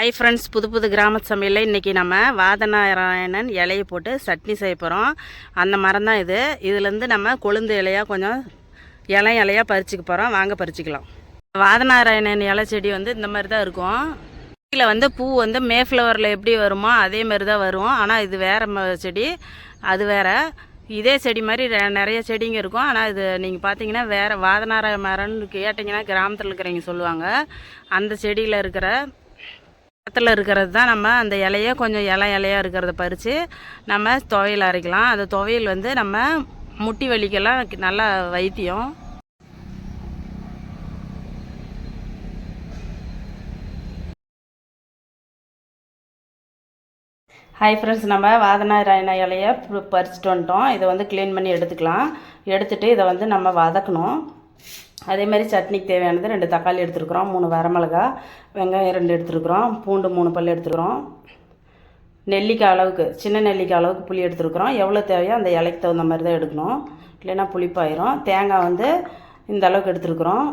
Hi friends புது புது கிராம சமையலில் இன்றைக்கி நம்ம வாதநாராயணன் இலையை போட்டு சட்னி செய்ய போகிறோம் அந்த மரம் தான் இது. இதுலேருந்து நம்ம கொழுந்து இலையாக கொஞ்சம் இலை இலையாக பறிச்சுக்க போகிறோம் வாங்க பறிச்சுக்கலாம். வாதநாராயணன் இலை செடி வந்து இந்த மாதிரி தான் இருக்கும். கீழே வந்து பூ வந்து மே ஃப்ளவரில் எப்படி வருமோ அதே மாதிரி தான் வரும். ஆனால் இது வேறு செடி. அது வேறு. இதே செடி மாதிரி நிறைய செடிங்க இருக்கும். ஆனால் இது நீங்கள் பார்த்தீங்கன்னா வேறு வாதநாராய மரம்னு கேட்டிங்கன்னா கிராமத்தில் இருக்கிறவங்க சொல்லுவாங்க. அந்த செடியில் இருக்கிற பக்கத்தில் இருக்கிறது தான் நம்ம அந்த இலைய கொஞ்சம் இலை இலையாக இருக்கிறத பறித்து நம்ம துவையல் அரைக்கலாம். அந்த துவையல் வந்து நம்ம முட்டி வலிக்கெல்லாம் நல்லா வைத்தியம். ஹாய் ஃப்ரெண்ட்ஸ் நம்ம வாதநாராயண இலையை பறிச்சுட்டு வந்துட்டோம். இதை வந்து க்ளீன் பண்ணி எடுத்துக்கலாம். எடுத்துகிட்டு இதை வந்து நம்ம வதக்கணும். அதே மாதிரி சட்னிக்கு தேவையானது ரெண்டு தக்காளி எடுத்துருக்குறோம் மூணு வரமிளகா வெங்காயம் ரெண்டு எடுத்துருக்குறோம் பூண்டு மூணு பல் எடுத்துருக்குறோம். நெல்லிக்காய் அளவுக்கு சின்ன நெல்லிக்காய் அளவுக்கு புளி எடுத்துருக்குறோம். எவ்வளோ தேவையோ அந்த இலைக்கு தகுந்த மாதிரி தான் எடுக்கணும். இல்லைன்னா புளிப்பாயிரும். தேங்காய் வந்து இந்த அளவுக்கு எடுத்துருக்குறோம்.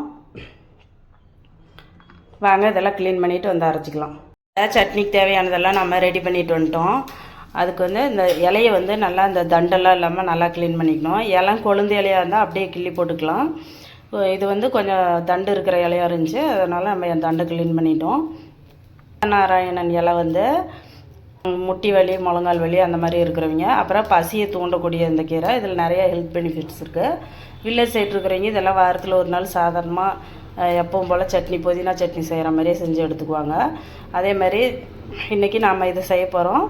வாங்க இதெல்லாம் க்ளீன் பண்ணிவிட்டு வந்து அரைச்சிக்கலாம். சட்னிக்கு தேவையானதெல்லாம் நம்ம ரெடி பண்ணிட்டு வந்துட்டோம். அதுக்கு வந்து இந்த இலையை வந்து நல்லா இந்த தண்டெல்லாம் இல்லாமல் நல்லா க்ளீன் பண்ணிக்கணும். இலம் கொழுந்து இலையாக இருந்தால் அப்படியே கிள்ளி போட்டுக்கலாம். இது வந்து கொஞ்சம் தண்டு இருக்கிற இலையா இருந்துச்சு. அதனால் நம்ம என் தண்டை க்ளீன் பண்ணிட்டோம். நாராயணன் இலை வந்து முட்டி வலி முழங்கால் வலி அந்த மாதிரி இருக்கிறவங்க. அப்புறம் பசியை தூண்டக்கூடிய இந்த கீரை. இதில் நிறைய ஹெல்த் பெனிஃபிட்ஸ் இருக்குது வில்லேஜ் சைடு இருக்கிறவங்க இதெல்லாம் வாரத்தில் ஒரு நாள் சாதாரணமாக எப்பவும் போல் சட்னி புதினா சட்னி செய்கிற மாதிரியே செஞ்சு எடுத்துக்குவாங்க. அதே மாதிரி இன்றைக்கி நாம் இதை செய்ய போகிறோம்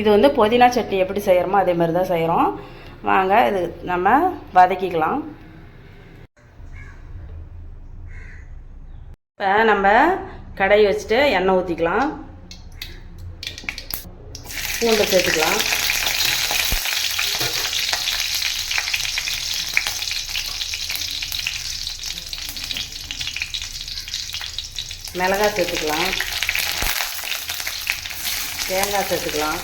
இது வந்து புதினா சட்னி எப்படி செய்கிறோமோ அதே மாதிரி தான் செய்கிறோம் வாங்க இது நம்ம வதக்கிக்கலாம். இப்போ நம்ம கடையை வச்சுட்டு எண்ணெய் ஊற்றிக்கலாம் பூண்டை சேர்த்துக்கலாம். மிளகாய் சேர்த்துக்கலாம். தேங்காய் சேர்த்துக்கலாம்.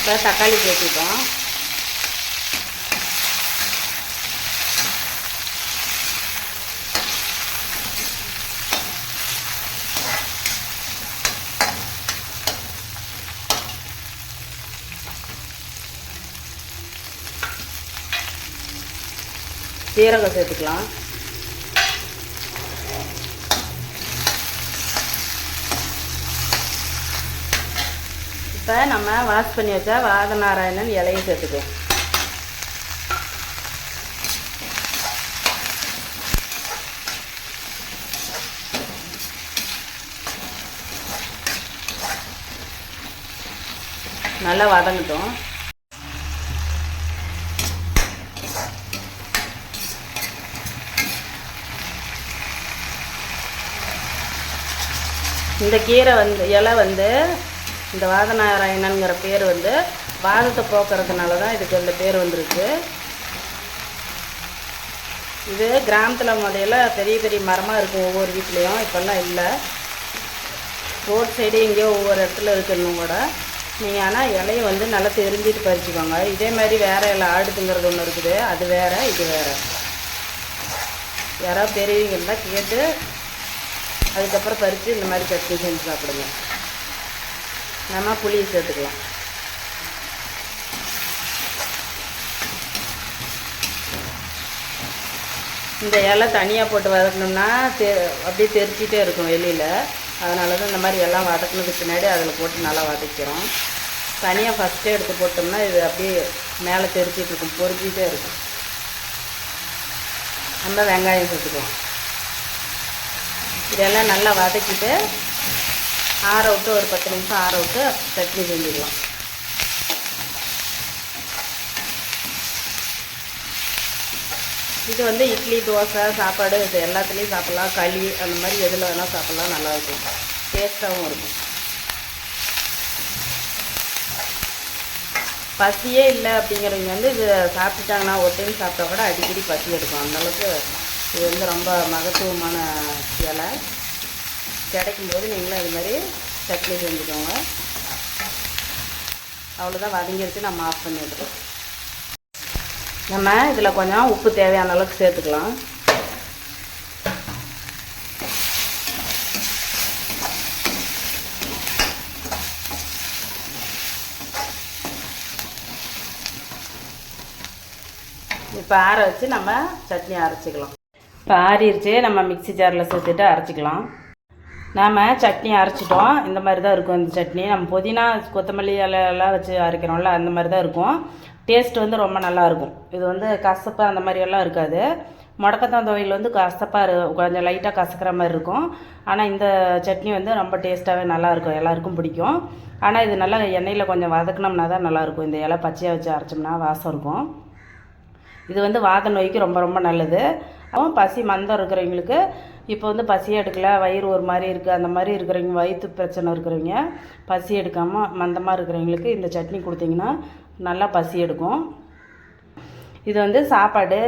இப்போ தக்காளி சேர்த்துட்டோம். சீரகம் சேர்த்துக்கலாம். இப்போ நம்ம வாஷ் பண்ணி வச்ச வாதநாராயணன் இலையை சேர்த்துக்குவோம் நல்லா வதங்கட்டும். இந்த கீரை வந்து இலை வந்து இந்த வாதநாராயணனுங்கிற பேர் வந்து வாதத்தை போக்குறதுனால தான் இதுக்கு இந்த பேர் வந்திருக்கு. இது கிராமத்தில் முதல்ல பெரிய பெரிய மரமாக இருக்கும் ஒவ்வொரு வீட்லேயும் இப்போல்லாம் இல்லை. ரோட் சைடு எங்கேயோ ஒவ்வொரு இடத்துல இருக்கணும் கூட. நீங்கள் ஆனால் இலையை வந்து நல்லா தெரிஞ்சிட்டு பறிச்சுக்கோங்க. இதே மாதிரி வேறு இலை ஆடுதுங்கிறது ஒன்று இருக்குது. அது வேறு இது வேறு. யாராவது பெரியவங்க இருந்தால் கேட்டு அதுக்கப்புறம் பறித்து இந்த மாதிரி சட்னி செஞ்சு சாப்பிடுங்க. நம்ம புளியை சேர்த்துக்கலாம் இந்த இலை தனியாக போட்டு வதக்கணும்னா தெ அப்படியே தெரிச்சிட்டே இருக்கும் வெளியில். அதனால தான் இந்த மாதிரி எல்லாம் வதக்கினதுக்கு பின்னாடி அதில் போட்டு நல்லா வதக்கிறோம். தனியாக ஃபஸ்ட்டே எடுத்து போட்டோம்னா இது அப்படியே மேலே தெரிச்சிட்டு இருக்கும் பொரிஞ்சிட்டே இருக்கும். நம்ம வெங்காயம் சேர்த்துக்குவோம் இதெல்லாம் நல்லா வதக்கிட்டு ஆற விட்டு ஒரு பத்து நிமிஷம் ஆற விட்டு சட்னி செஞ்சிடலாம். இது வந்து இட்லி தோசை சாப்பாடு இது எல்லாத்துலேயும் சாப்பிட்லாம். களி அந்த மாதிரி எதில் வேணால் சாப்பிட்லாம் நல்லாயிருக்கும் டேஸ்ட்டாகவும் இருக்கும். பசியே இல்லை அப்படிங்கிறவங்க வந்து இது சாப்பிட்டுட்டாங்கன்னா ஒரு டைம் சாப்பிட்டா கூட அடிக்கடி பசி எடுக்கும். அந்தளவுக்கு இது வந்து ரொம்ப மகத்துவமான இலை கிடைக்கும் போது நீங்களும் இது மாதிரி சட்னி செஞ்சுக்கோங்க. அவ்வளோதான் வதங்கிடுச்சு நம்ம ஆஃப் பண்ணிடுறோம் நம்ம இதில் கொஞ்சம் உப்பு தேவையான அளவுக்கு சேர்த்துக்கலாம். இப்போ ஆற வச்சு நம்ம சட்னி அரைச்சிக்கலாம். இப்போ ஆறிடுச்சு நம்ம மிக்சி ஜாரில் சேர்த்துட்டு அரைச்சிக்கலாம். நாம் சட்னி அரைச்சிட்டோம். இந்த மாதிரி தான் இருக்கும் இந்த சட்னி. நம்ம புதினா கொத்தமல்லி இலையெல்லாம் வச்சு அரைக்கிறோம்ல அந்த மாதிரி தான் இருக்கும். டேஸ்ட் வந்து ரொம்ப நல்லா இருக்கும். இது வந்து கசப்பு அந்த மாதிரியெல்லாம் இருக்காது. முடக்கத்தான் துவையில் வந்து கசப்பாக இரு கொஞ்சம் லைட்டாக கசக்கிற மாதிரி இருக்கும். ஆனால் இந்த சட்னி வந்து ரொம்ப டேஸ்ட்டாகவே நல்லாயிருக்கும் எல்லாருக்கும் பிடிக்கும். ஆனால் இது நல்லா எண்ணெயில் கொஞ்சம் வதக்குனோம்னா தான் நல்லாயிருக்கும் இந்த இலை பச்சையாக வச்சு அரைச்சோம்னா வாசம் இருக்கும். இது வந்து வாத நோய்க்கு ரொம்ப ரொம்ப நல்லது. அவன் பசி மந்தம் இருக்கிறவங்களுக்கு இப்போ வந்து பசி எடுக்கல வயிறு ஒரு மாதிரி இருக்குது அந்த மாதிரி இருக்கிறவங்க வயிற்று பிரச்சனை இருக்கிறவங்க பசி எடுக்காமல் மந்தமாக இருக்கிறவங்களுக்கு இந்த சட்னி கொடுத்தீங்கன்னா நல்லா பசி எடுக்கும். இது வந்து சாப்பாடு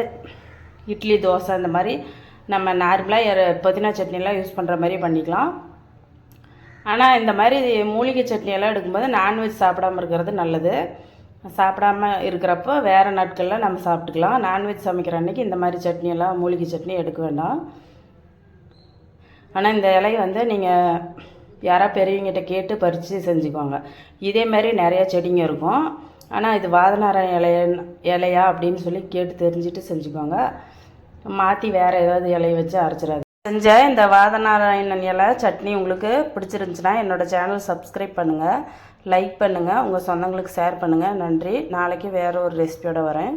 இட்லி தோசை இந்த மாதிரி நம்ம நார்மலாக புதினா சட்னிலாம் யூஸ் பண்ணுற மாதிரி பண்ணிக்கலாம். ஆனால் இந்த மாதிரி மூலிகை சட்னியெல்லாம் எடுக்கும்போது நான்வெஜ் சாப்பிடாம இருக்கிறது நல்லது. சாப்பிடாம இருக்கிறப்போ வேறு நாட்களில் நம்ம சாப்பிட்டுக்கலாம். நான்வெஜ் சமைக்கிற அன்றைக்கி இந்த மாதிரி சட்னி எல்லாம் மூலிகை சட்னி எடுக்க வேண்டாம். ஆனால் இந்த இலையை வந்து நீங்கள் யாராக பெரியவங்கிட்ட கேட்டு பறித்து செஞ்சுக்கோங்க. இதேமாரி நிறையா செடிங்க இருக்கும். ஆனால் இது வாதநாரம் இலைய இலையா அப்படின்னு சொல்லி கேட்டு தெரிஞ்சுட்டு செஞ்சுக்கோங்க. மாற்றி வேறு ஏதாவது இலையை வச்சு அரைச்சிடாது செஞ்ச இந்த வாதநாராயணன் இலை சட்னி உங்களுக்கு பிடிச்சிருந்துச்சுன்னா என்னோடய சேனல் சப்ஸ்கிரைப் பண்ணுங்கள் லைக் பண்ணுங்கள் உங்கள் சொந்தங்களுக்கு ஷேர் பண்ணுங்கள் நன்றி. நாளைக்கு வேறு ஒரு ரெசிபியோடு வரேன்.